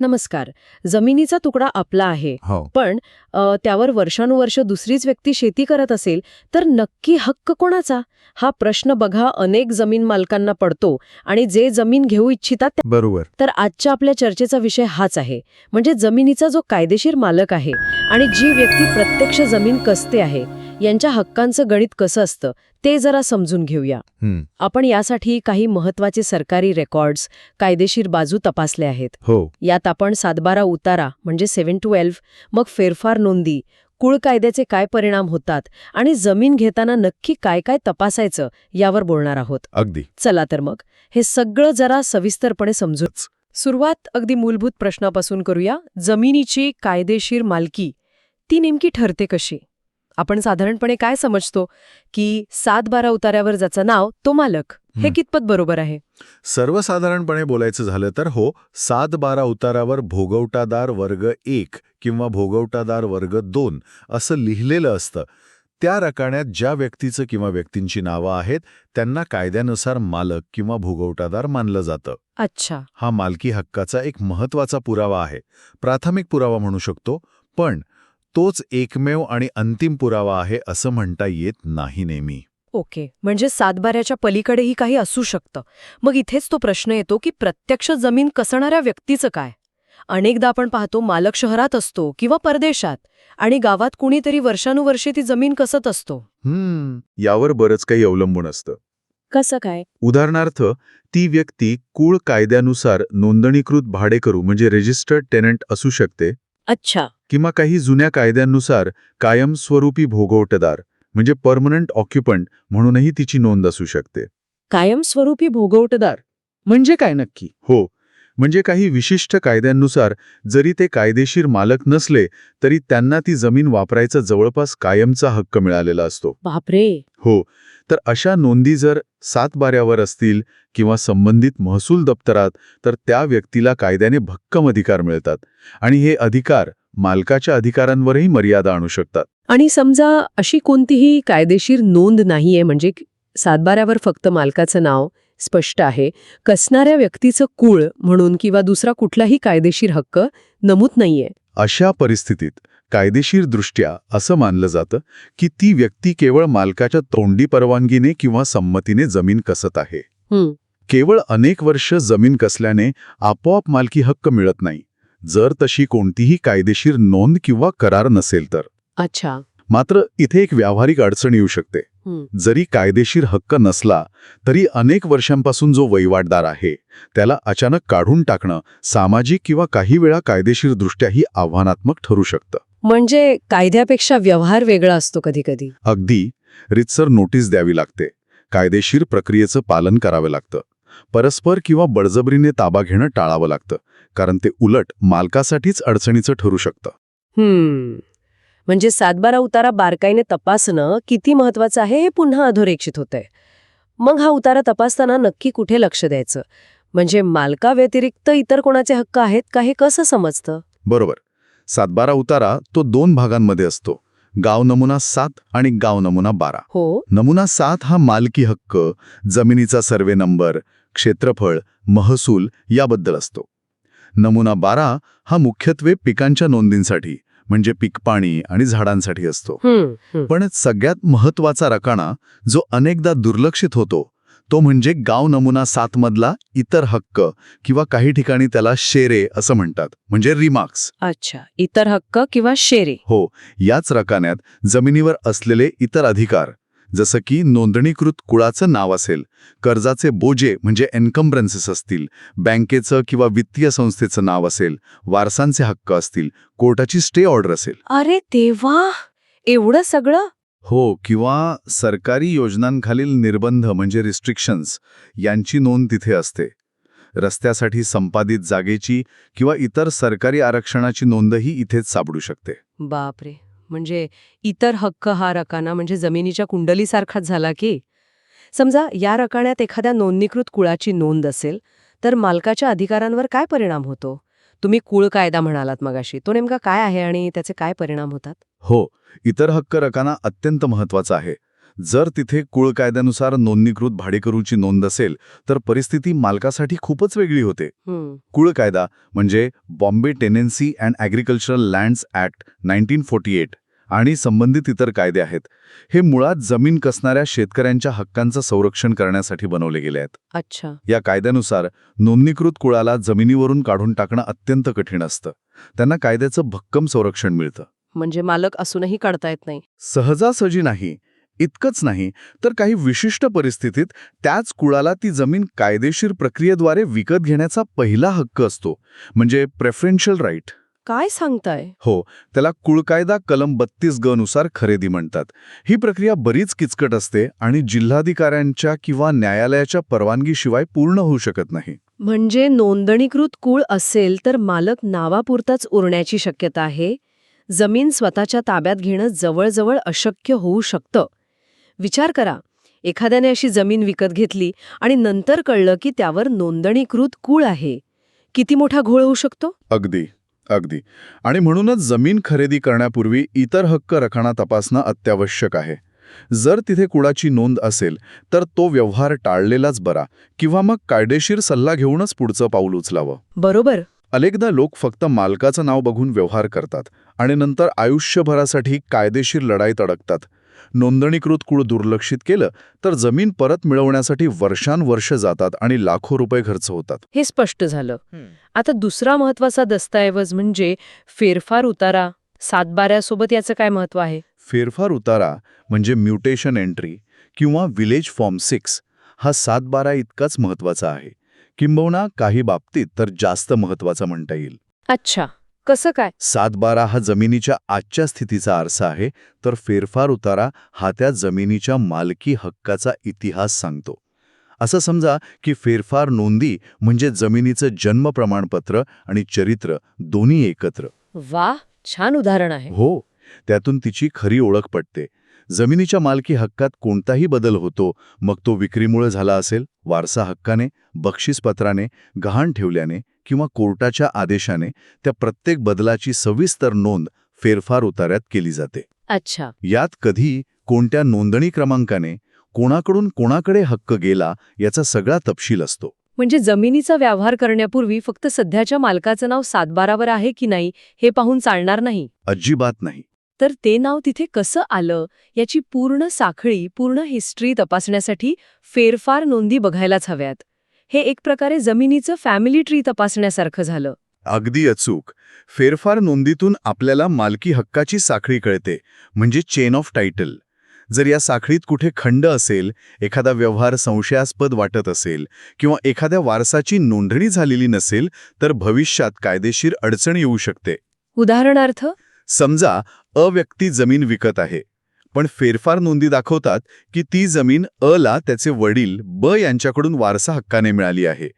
नमस्कार. जमिनीचा तुकडा आपला आहे. हो. पण अ, त्यावर वर्षानुवर्ष दुसरीच व्यक्ती शेती करत असेल तर नक्की हक्क कोणाचा? हा प्रश्न बघा अनेक जमीन मालकांना पडतो आणि जे जमीन घेऊ इच्छितात त्या- बरोबर. तर आजच्या आपल्या चर्चेचा विषय हाच आहे. म्हणजे जमिनीचा जो कायदेशीर मालक आहे आणि जी व्यक्ती प्रत्यक्ष जमीन कसते आहे यांच्या हक्कांचं गणित कसं असतं ते जरा समजून घेऊया. आपण यासाठी काही महत्त्वाचे सरकारी रेकॉर्ड्स कायदेशीर बाजू तपासल्या आहेत. हो. यात आपण सातबारा उतारा म्हणजे सेव्हन ट्वेल्व मग फेरफार नोंदी कुळ कायद्याचे काय परिणाम होतात आणि जमीन घेताना नक्की काय काय तपासायचं यावर बोलणार आहोत. अगदी. चला तर मग हे सगळं जरा सविस्तरपणे समजून. सुरुवात अगदी मूलभूत प्रश्नापासून करूया. जमिनीची कायदेशीर मालकी ती नेमकी ठरते कशी? आपण साधारणपणे काय समजतो की सात बारा उतार्यावर ज्याचं नाव तो मालक हे. कितपत बरोबर आहे? सर्वसाधारणपणे बोलायचं झालं तर हो सात बारा उतारावर भोगवटादार वर्ग एक किंवा भोगवटादार वर्ग दोन असं लिहिलेलं असतं. त्या रकान्यात ज्या व्यक्तीचं किंवा व्यक्तींची नावं आहेत त्यांना कायद्यानुसार मालक किंवा भोगवटादार मानलं जातं. अच्छा. हा मालकी हक्काचा एक महत्त्वाचा पुरावा आहे. प्राथमिक पुरावा म्हणू शकतो पण तोच एकमेव आणि अंतिम पुरावा आहे असं म्हणता येत नाही नेहमी. ओके म्हणजे सातबाऱ्याच्या पलीकडेही काही असू शकतं. मग इथेच तो प्रश्न येतो की प्रत्यक्ष जमीन कसणाऱ्या व्यक्तीचं काय? अनेकदा आपण पाहतो मालक शहरात असतो किंवा परदेशात आणि गावात कुणीतरी वर्षानुवर्षे ती जमीन कसत असतो. हम्म यावर बरंच काही अवलंबून असतं. कसं काय? उदाहरणार्थ ती व्यक्ती कुळ कायद्यानुसार नोंदणीकृत भाडेकरू म्हणजे रेजिस्टर्ड टेनंट असू शकते. अच्छा. किंवा काही जुन्या कायद्यानुसार कायमस्वरूपी भोगवटदार म्हणजे परमनंट ऑक्युपंट म्हणूनही तिची नोंद असू शकते. कायमस्वरूपी भोगवटदार म्हणजे काय नक्की? हो म्हणजे काही विशिष्ट कायद्यांनुसार जरी ते कायदेशीर मालक नसले तरी त्यांना ती जमीन वापरायचा जवळपास कायमचा हक्क मिळालेला असतो. बापरे! हो तर अशा नोंदी जर सातबाऱ्यावर असतील किंवा संबंधित महसूल दप्तरात तर त्या व्यक्तीला कायद्याने भक्कम अधिकार मिळतात. आणि हे अधिकार मालकाच्या अधिकारांवरही मर्यादा आणू शकतात. आणि समजा अशी कोणतीही कायदेशीर नोंद नाहीये म्हणजे सातबाऱ्यावर फक्त मालकाचं नाव स्पष्ट आहे कसणाऱ्या व्यक्तीचं कुळ म्हणून किंवा दुसरा कुठलाही कायदेशीर हक्क नमूद नाहीये. अशा परिस्थितीत कायदेशीर दृष्ट्या असं मानलं जातं की ती व्यक्ती केवळ मालकाच्या तोंडी परवानगीने किंवा संमतीने जमीन कसत आहे. केवळ अनेक वर्ष जमीन कसल्याने आपोआप मालकी हक्क मिळत नाही. जर तशी कोणतीही कायदेशीर नोंद किंवा करार नसेल तर. अच्छा. मात्र इथे एक व्यावहारिक अडचण येऊ शकते. जरी कायदेशीर हक्क नसला तरी अनेक वर्षांपासून जो वहिवाटदार आहे त्याला अचानक काढून टाकणं सामाजिक किंवा काही वेळा कायदेशीरदृष्ट्याही आव्हानात्मक ठरू शकतं. म्हणजे कायद्यापेक्षा व्यवहार वेगळा असतो कधी कधी अगदी रितसर नोटीस द्यावी लागते. कायदेशीर प्रक्रियेचं पालन करावं लागतं. परस्पर किंवा बळजबरीने ताबा घेणं टाळावं लागतं. कारण ते उलट मालकासाठीच अडचणीचं ठरू शकतं. हम्म. म्हणजे सातबारा उतारा बारकाईने तपासणं किती महत्वाचं आहे हे पुन्हा अधोरेखित होतंय. मग हा उतारा तपासताना नक्की कुठे लक्ष द्यायचं? म्हणजे मालका व्यतिरिक्त इतर कोणाचे हक्क आहेत का हे कसं समजतं? बरोबर. सातबारा उतारा तो दोन भागांमध्ये असतो. गाव नमुना सात आणि गाव नमुना बारा. हो. नमुना सात हा मालकी हक्क जमिनीचा सर्वे नंबर क्षेत्रफळ महसूल याबद्दल असतो. नमुना बारा हा मुख्यत्वे पिकांच्या नोंदींसाठी म्हणजे पिकपाणी आणि झाडांसाठी असतो. पण सगळ्यात महत्त्वाचा रकाना जो अनेकदा दुर्लक्षित होतो तो म्हणजे गाव नमुना सात मधला इतर हक्क किंवा काही ठिकाणी त्याला शेरे असं म्हणतात म्हणजे रिमार्क्स. अच्छा इतर हक्क किंवा शेरे. हो याच रकान्यात जमिनीवर असलेले इतर अधिकार जसं की नोंदणीकृत कुळाचं नाव असेल कर्जाचे बोजे म्हणजे एन्कम्ब्रन्सेस असतील बँकेचं किंवा वित्तीय संस्थेचं नाव असेल वारसांचे हक्क असतील कोर्टाची स्टे ऑर्डर असेल. अरे देवा! एवढं सगळं? हो किंवा सरकारी योजनांखालील निर्बंध म्हणजे रिस्ट्रिक्शन्स यांची नोंद तिथे असते. रस्त्यासाठी संपादित जागेची किंवा इतर सरकारी आरक्षणाची नोंदही इथेच सापडू शकते. बापरे! म्हणजे इतर हक्क हा रकाना म्हणजे जमिनीच्या कुंडलीसारखाच झाला की? समजा या रकाण्यात एखाद्या नोंदणीकृत कुळाची नोंद असेल तर मालकाच्या अधिकारांवर काय परिणाम होतो? तुम्ही कुळ कायदा म्हणालात मगाशी तो नेमका काय आहे आणि त्याचे काय परिणाम होतात? हो इतर हक्क रकाना अत्यंत महत्त्वाचा आहे. जर तिथे कुळ कायद्यानुसार नोंदणीकृत भाडेकरूची नोंद असेल तर परिस्थिती मालकासाठी खूपच वेगळी होते. कुळ कायदा म्हणजे Bombay tenancy and agricultural lands act nineteen forty eight आणि संबंधित इतर कायदे आहेत. हे मुळात जमीन कसणाऱ्या शेतकऱ्यांच्या हक्कांचं संरक्षण करण्यासाठी बनवले गेले आहेत. अच्छा. या कायद्यानुसार नोंदणीकृत कुळाला जमिनीवरून काढून टाकणं अत्यंत कठीण असतं. त्यांना कायद्याचं भक्कम संरक्षण मिळतं. म्हणजे मालक असूनही काढता येत नाही. सहजासहजी नाही. इतकंच नाही तर काही विशिष्ट परिस्थितीत त्याच कुळाला ती जमीन कायदेशीर प्रक्रियेद्वारे विकत घेण्याचा पहिला हक्क असतो म्हणजे प्रेफरेन्शियल राईट. काय सांगताय? हो त्याला कुळकायदा कलम बत्तीस ग नुसार खरेदी म्हणतात. ही प्रक्रिया बरीच किचकट असते आणि जिल्हाधिकाऱ्यांच्या किंवा न्यायालयाच्या परवानगीशिवाय पूर्ण होऊ शकत नाही. म्हणजे नोंदणीकृत कुळ असेल तर मालक नावापुरताच उरण्याची शक्यता आहे? जमीन स्वतःच्या ताब्यात घेणं जवळजवळ अशक्य होऊ शकतं. विचार करा. एखाद्याने अशी जमीन विकत घेतली आणि नंतर कळलं की त्यावर नोंदणीकृत कुळ आहे. किती मोठा घोळ होऊ शकतो? अगदी अगदी. आणि म्हणूनच जमीन खरेदी करण्यापूर्वी इतर हक्क रखाना तपासणं अत्यावश्यक आहे. जर तिथे कुळाची नोंद असेल तर तो व्यवहार टाळलेलाच बरा किंवा मग कायदेशीर सल्ला घेऊनच पुढचं पाऊल उचलावं. बरोबर. अनेकदा लोक फक्त मालकाचं नाव बघून व्यवहार करतात आणि नंतर आयुष्यभरासाठी कायदेशीर लढाईत अडकतात नोंदणीकृत कुळ दुर्लक्षित केलं तर जमीन परत मिळवण्यासाठी वर्षांवर्ष जातात आणि लाखो रुपये खर्च होतात. हे स्पष्ट झालं. आता दुसरा महत्त्वाचा दस्तऐवज म्हणजे फेरफार उतारा. सातबाऱ्यासोबत याचं काय महत्त्व आहे? फेरफार उतारा म्हणजे म्युटेशन एंट्री किंवा विलेज फॉर्म सिक्स हा सातबारा इतकाच महत्त्वाचा आहे. किंबहुना काही बाबतीत तर जास्त महत्त्वाचा म्हणता येईल. अच्छा. कसं काय? सातबारा हा जमिनीच्या आजच्या स्थितीचा आरसा आहे तर फेरफार उतारा हा त्या जमिनीच्या मालकी हक्काचा इतिहास सांगतो. असं समजा की फेरफार नोंदी म्हणजे जमिनीचं जन्म प्रमाणपत्र आणि चरित्र दोन्ही एकत्र. वा छान उदाहरण आहे. हो त्यातून तिची खरी ओळख पटते. जमिनीच्या मालकी हक्कात कोणताही बदल होतो मग तो विक्रीमुळे झाला असेल वारसा हक्काने बक्षीसपत्राने गहाण ठेवल्याने किंवा कोर्टाच्या आदेशाने त्या प्रत्येक बदलाची सविस्तर नोंद फेरफार उतार्यात केली जाते. अच्छा. यात कधी कोणत्या नोंदणी क्रमांकाने कोणाकडून कोणाकडे हक्क गेला याचा सगळा तपशील असतो. म्हणजे जमिनीचा व्यवहार करण्यापूर्वी फक्त सध्याच्या मालकाचं नाव सातबारावर आहे की नाही हे पाहून चालणार नाही? अजिबात नाही. तर ते नाव तिथे कसं आलं याची पूर्ण साखळी पूर्ण हिस्ट्री तपासण्यासाठी फेरफार नोंदी बघायलाच हव्यात. हे एक प्रकारे जमिनीचं फॅमिली ट्री तपासण्यासारखं झालं. अगदी अचूक. फेरफार नोंदीतून आपल्याला मालकी हक्काची साखळी कळते म्हणजे चेन ऑफ टायटल जर या साखळीत कुठे खंड असेल एखादा व्यवहार संशयास्पद वाटत असेल किंवा एखाद्या वारसाची नोंदणी झालेली नसेल तर भविष्यात कायदेशीर अडचण येऊ शकते. उदाहरणार्थ समजा अ व्यक्ती जमीन विकत आहे. पण फेरफार नोंदी दाखवतात की ती जमीन अ ला त्याचे वडील ब यांच्याकडून वारसा हक्काने मिळाली आहे.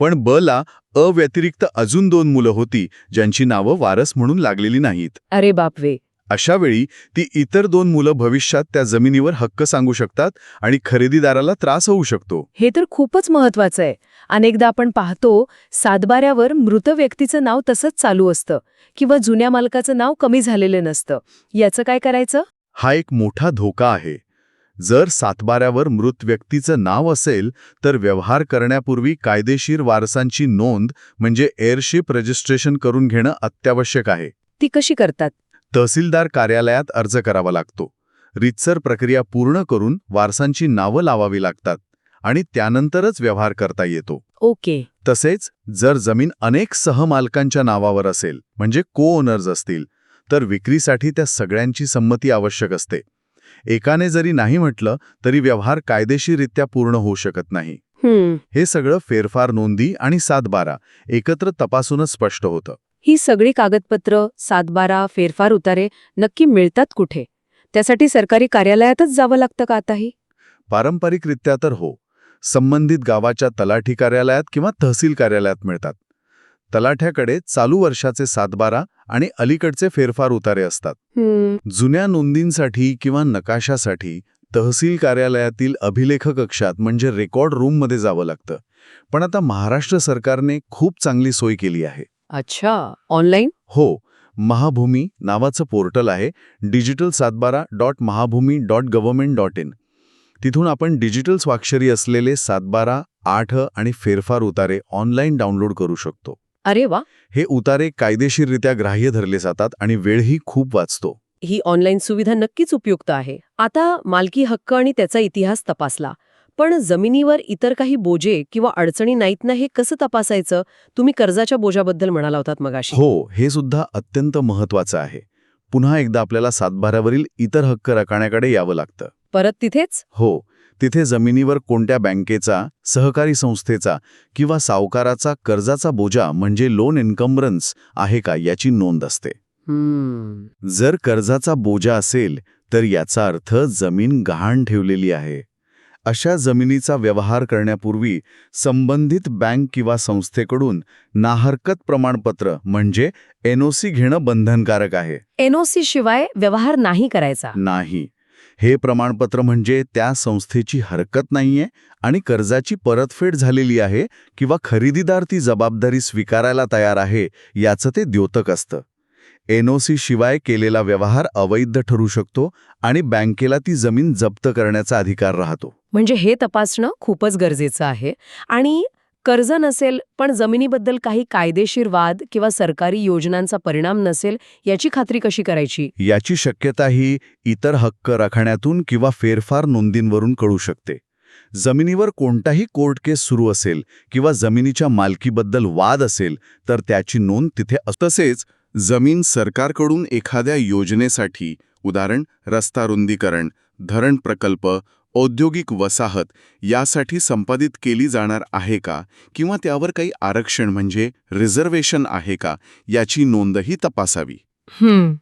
पण ब ला अ व्यतिरिक्त अजून दोन मुलं होती ज्यांची नावं वारस म्हणून लागलेली नाहीत. अरे बापवे अशा वेळी ती इतर दोन मुलं भविष्यात त्या जमिनीवर हक्क सांगू शकतात आणि खरेदीदाराला त्रास होऊ शकतो. हे तर खूपच महत्वाचं आहे. अनेकदा आपण पाहतो सातबाऱ्यावर मृत व्यक्तीचं नाव तसंच चालू असतं किंवा जुन्या मालकाचं नाव कमी झालेलं नसतं. याचं काय करायचं? हा एक मोठा धोका आहे. जर सातबाऱ्यावर मृत व्यक्तीचं नाव असेल तर व्यवहार करण्यापूर्वी कायदेशीर वारसांची नोंद म्हणजे एअरशिप रजिस्ट्रेशन करून घेणं अत्यावश्यक आहे. ती कशी करतात? तहसीलदार कार्यालयात अर्ज करावा लागतो. रितसर प्रक्रिया पूर्ण करून वारसांची नावं लावावी लागतात. आणि त्यानंतरच व्यवहार करता येतो. ओके. तसेच जर जमीन अनेक सहमालकांच्या नावावर असेल म्हणजे को ओनर्स असतील तर विक्रीसाठी त्या सगळ्यांची संमती आवश्यक असते. एकाने जरी नाही म्हटलं तरी व्यवहार कायदेशीररित्या पूर्ण होऊ शकत नाही. हे सगळं फेरफार नोंदी आणि सातबारा एकत्र तपासूनच स्पष्ट होतं. ही सगळी कागदपत्र सातबारा फेरफार उतारे नक्की मिळतात कुठे? त्यासाठी सरकारी कार्यालयातच जावं लागतं का आताही? पारंपरिकरित्या तर हो. संबंधित गावाच्या तलाठी कार्यालयात किंवा तहसील कार्यालयात मिळतात. तलाठ्याकडे चालू वर्षाचे सातबारा आणि अलीकडचे फेरफार उतारे असतात. जुन्या नोंदींसाठी किंवा नकाशासाठी तहसील कार्यालयातील अभिलेख कक्षात म्हणजे रेकॉर्ड रूममध्ये जावं लागतं. पण आता महाराष्ट्र सरकारने खूप चांगली सोय केली आहे. अच्छा ऑनलाईन? हो महाभूमी नावाचं पोर्टल आहे डिजिटल सातबारा dot Mahabhumi dot government dot in तिथून आपण डिजिटल स्वाक्षरी असलेले सातबारा आठ आणि फेरफार उतारे ऑनलाईन डाउनलोड करू शकतो. अरे वा! हे उतारे कायदेशीररित्या ग्राह्य धरले जातात आणि वेळही खूप वाचतो. ही ऑनलाईन सुविधा नक्कीच उपयुक्त आहे. आता मालकी हक्क आणि त्याचा इतिहास तपासला. पण जमिनीवर इतर काही बोजे किंवा अडचणी नाहीत ना हे कसं तपासायचं? तुम्ही कर्जाच्या बोजाबद्दल म्हणाला होतात मगाशी. हो हे सुद्धा अत्यंत महत्वाचं आहे. पुन्हा एकदा आपल्याला सातबाऱ्यावरील इतर हक्क राखण्याकडे यावं लागतं. परत तिथेच? हो तिथे जमिनीवर कोणत्या बँकेचा सहकारी संस्थेचा किंवा सावकाराचा कर्जाचा बोजा म्हणजे लोन इन्कम्बरन्स आहे का याची नोंद असते. हम्म. जर कर्जाचा बोजा असेल तर याचा अर्थ जमीन गहाण ठेवलेली आहे. अशा जमिनीचा व्यवहार करण्यापूर्वी संबंधित बँक किंवा संस्थेकडून नाहरकत प्रमाणपत्र म्हणजे एनओसी घेणं बंधनकारक आहे. एनओसी शिवाय व्यवहार नाही करायचा. नाही. हे प्रमाणपत्र म्हणजे त्या संस्थेची हरकत नाहीये आणि कर्जाची परतफेड झालेली आहे किंवा खरेदीदार ती जबाबदारी स्वीकारायला तयार आहे याचं ते द्योतक असतं. एनओसी शिवाय केलेला व्यवहार अवैध ठरू शकतो आणि बँकेला ती जमीन जप्त करण्याचा अधिकार राहतो. म्हणजे हे तपासणं खूपच गरजेचं आहे आणि कर्ज नसेल पण जमिनीबद्दल काही कायदेशीर वाद किंवा सरकारी योजनांचा परिणाम नसेल याची खात्री कशी करायची? याची शक्यता ही इतर हक्क राखण्यातून किंवा फेरफार नोंदींवरून कळू शकते. जमिनीवर कोणताही कोर्ट केस सुरू असेल किंवा जमिनीच्या मालकीबद्दल वाद असेल तर त्याची नोंद तिथे तसेच जमीन सरकारकडून एखाद्या योजनेसाठी उदाहरण रस्ता रुंदीकरण धरण प्रकल्प औद्योगिक वसाहत यासाठी संपादित केली जाणार आहे का? किंवा त्यावर काही आरक्षण म्हणजे रिझर्वेशन आहे का? याची नोंदही तपासावी. हम्म.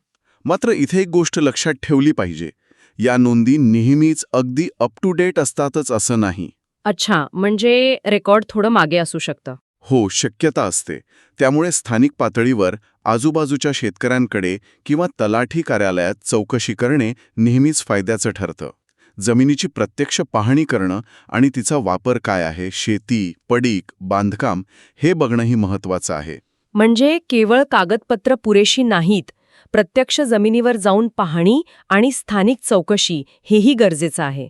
मात्र इथे एक गोष्ट लक्षात ठेवली पाहिजे. या नोंदी नेहमीच अगदी अप टू डेट असतातच असं नाही. अच्छा म्हणजे रेकॉर्ड थोडं मागे असू शकतं. हो शक्यता असते. त्यामुळे स्थानिक पातळीवर आजूबाजूच्या शेतकऱ्यांकडे किंवा तलाठी कार्यालयात चौकशी करणे नेहमीच फायद्याचं ठरतं. जमिनीची प्रत्यक्ष पाहणी करणं आणि तिचा वापर काय आहे शेती पडीक बांधकाम हे बघणंही महत्वाचं आहे. म्हणजे केवळ कागदपत्र पुरेशी नाहीत प्रत्यक्ष जमिनीवर जाऊन पाहणी आणि स्थानिक चौकशी हेही गरजेचं आहे.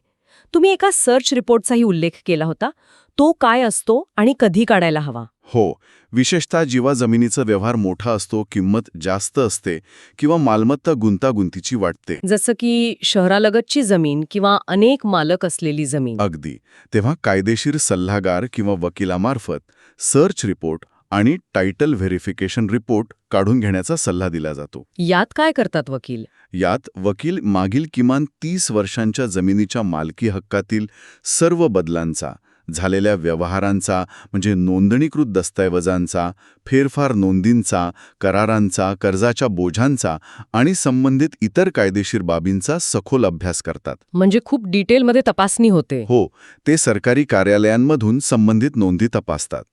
तुम्ही एका सर्च रिपोर्टचाही उल्लेख केला होता. तो काय असतो आणि कधी काढायला हवा? हो. विशेषतः जेव्हा जमिनीचा व्यवहार मोठा असतो किंमत जास्त असते किंवा मालमत्ता गुंतागुंतीची वाटते. जसं की शहरालगतची जमीन किंवा अनेक मालक असलेली जमीन. अगदी. तेव्हा कायदेशीर सल्लागार किंवा वकिलामार्फत सर्च रिपोर्ट आणि टायटल व्हेरिफिकेशन रिपोर्ट काढून घेण्याचा सल्ला दिला जातो. यात काय करतात वकील? यात वकील मागील किमान तीस वर्षांच्या जमिनीच्या मालकी हक्कातील सर्व बदलांचा झालेल्या व्यवहारांचा म्हणजे नोंदणीकृत दस्तऐवजांचा फेरफार नोंदींचा करारांचा कर्जाच्या बोझांचा आणि संबंधित इतर कायदेशीर बाबींचा सखोल अभ्यास करतात. म्हणजे खूप डिटेलमध्ये तपासणी होते. हो ते सरकारी कार्यालयांमधून संबंधित नोंदी तपासतात.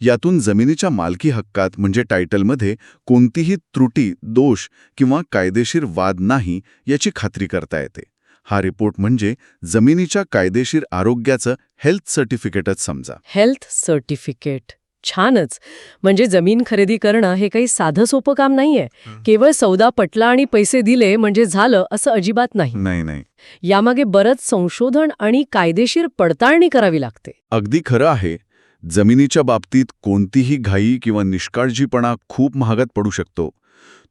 यातून जमिनीच्या मालकी हक्कात म्हणजे टायटलमध्ये कोणतीही त्रुटी दोष किंवा कायदेशीर वाद नाही याची खात्री करता येते. हा रिपोर्ट म्हणजे जमिनीच्या कायदेशीर आरोग्याचं हेल्थ सर्टिफिकेटच समजा. Health certificate. छानच. म्हणजे जमीन खरेदी करणं हे काही साधं सोपं काम नाहीये. केवळ सौदा पटला आणि पैसे दिले म्हणजे झालं असं अजिबात नाही. नाही नाही. यामागे बरंच संशोधन आणि कायदेशीर पडताळणी करावी लागते. अगदी खरं आहे. जमिनीच्या बाबतीत कोणतीही घाई किंवा निष्काळजीपणा खूप महागात पडू शकतो.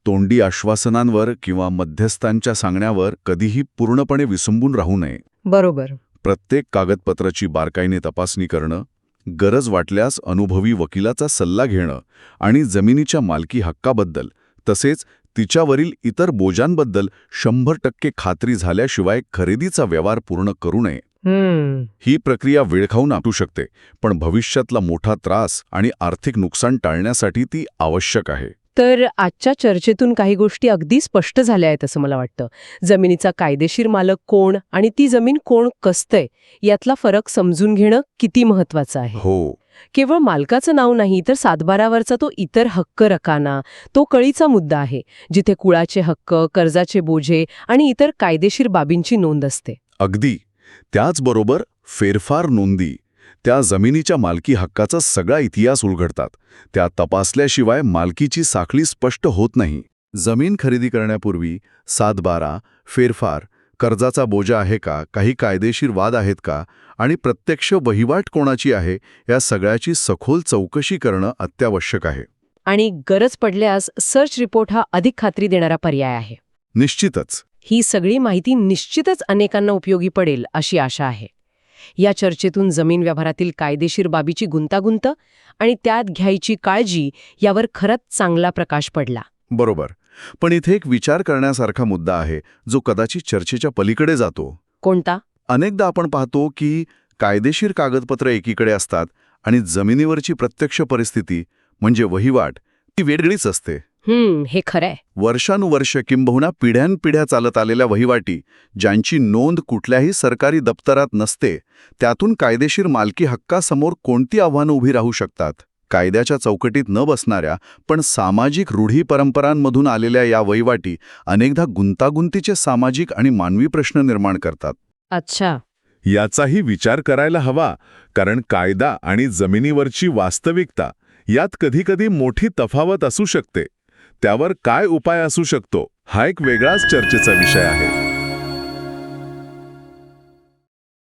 तोंडी आश्वासनांवर किंवा मध्यस्थांच्या सांगण्यावर कधीही पूर्णपणे विसंबून राहू नये. बरोबर. प्रत्येक कागदपत्राची बारकाईने तपासणी करणं गरज वाटल्यास अनुभवी वकिलाचा सल्ला घेणं आणि जमिनीच्या मालकी हक्काबद्दल तसेच तिच्यावरील इतर बोजांबद्दल शंभर टक्के खात्री झाल्याशिवाय खरेदीचा व्यवहार पूर्ण करू नये. ही प्रक्रिया वेळखाऊन आपटू शकते पण भविष्यातला मोठा त्रास आणि आर्थिक नुकसान टाळण्यासाठी ती आवश्यक आहे. तर आजच्या चर्चेतून काही गोष्टी अगदी स्पष्ट झाल्या आहेत असं मला वाटतं. जमिनीचा कायदेशीर मालक कोण आणि ती जमीन कोण कसतंय यातला फरक समजून घेणं किती महत्वाचं आहे. हो. केवळ मालकाचं नाव नाही तर सातबारावरचा तो इतर हक्क रकाना तो कळीचा मुद्दा आहे जिथे कुळाचे हक्क कर्जाचे बोझे आणि इतर कायदेशीर बाबींची नोंद असते. अगदी. त्याचबरोबर फेरफार नोंदी. त्या जमिनीच्या मालकी हक्काचा सगळा इतिहास उलगडतात. त्या तपासल्याशिवाय मालकीची साखळी स्पष्ट होत नाही. जमीन खरेदी करण्यापूर्वी सातबारा फेरफार कर्जाचा बोजा आहे का काही कायदेशीर वाद आहेत का आणि प्रत्यक्ष वहिवाट कोणाची आहे या सगळ्याची सखोल चौकशी करणं अत्यावश्यक आहे. आणि गरज पडल्यास सर्च रिपोर्ट हा अधिक खात्री देणारा पर्याय आहे. निश्चितच. ही सगळी माहिती निश्चितच अनेकांना उपयोगी पडेल अशी आशा आहे. या चर्चेतून जमीन व्यवहारातील कायदेशीर बाबीची गुंतागुंत आणि त्यात घ्यायची काळजी यावर खरंच चांगला प्रकाश पडला. बरोबर. पण इथे एक विचार करण्यासारखा मुद्दा आहे जो कदाचित चर्चेच्या पलीकडे जातो. कोणता? अनेकदा आपण पाहतो की कायदेशीर कागदपत्र एकीकडे असतात आणि जमिनीवरची प्रत्यक्ष परिस्थिती म्हणजे वहिवाट ती वेगळीच असते. हम्म हे खरंय. वर्षानुवर्ष किंबहुना पिढ्यानपिढ्या चालत आलेल्या वहिवाटी ज्यांची नोंद कुठल्याही सरकारी दप्तरात नसते त्यातून कायदेशीर मालकी हक्कासमोर कोणती आव्हानं उभी राहू शकतात? कायद्याच्या चौकटीत न बसणाऱ्या पण सामाजिक रूढी परंपरांमधून आलेल्या या वहिवाटी अनेकदा गुंतागुंतीचे सामाजिक आणि मानवी प्रश्न निर्माण करतात. अच्छा. याचाही विचार करायला हवा कारण कायदा आणि जमिनीवरची वास्तविकता यात कधीकधी मोठी तफावत असू शकते. त्यावर काय उपाय असू शकतो हा एक वेगळाच चर्चेचा विषय आहे.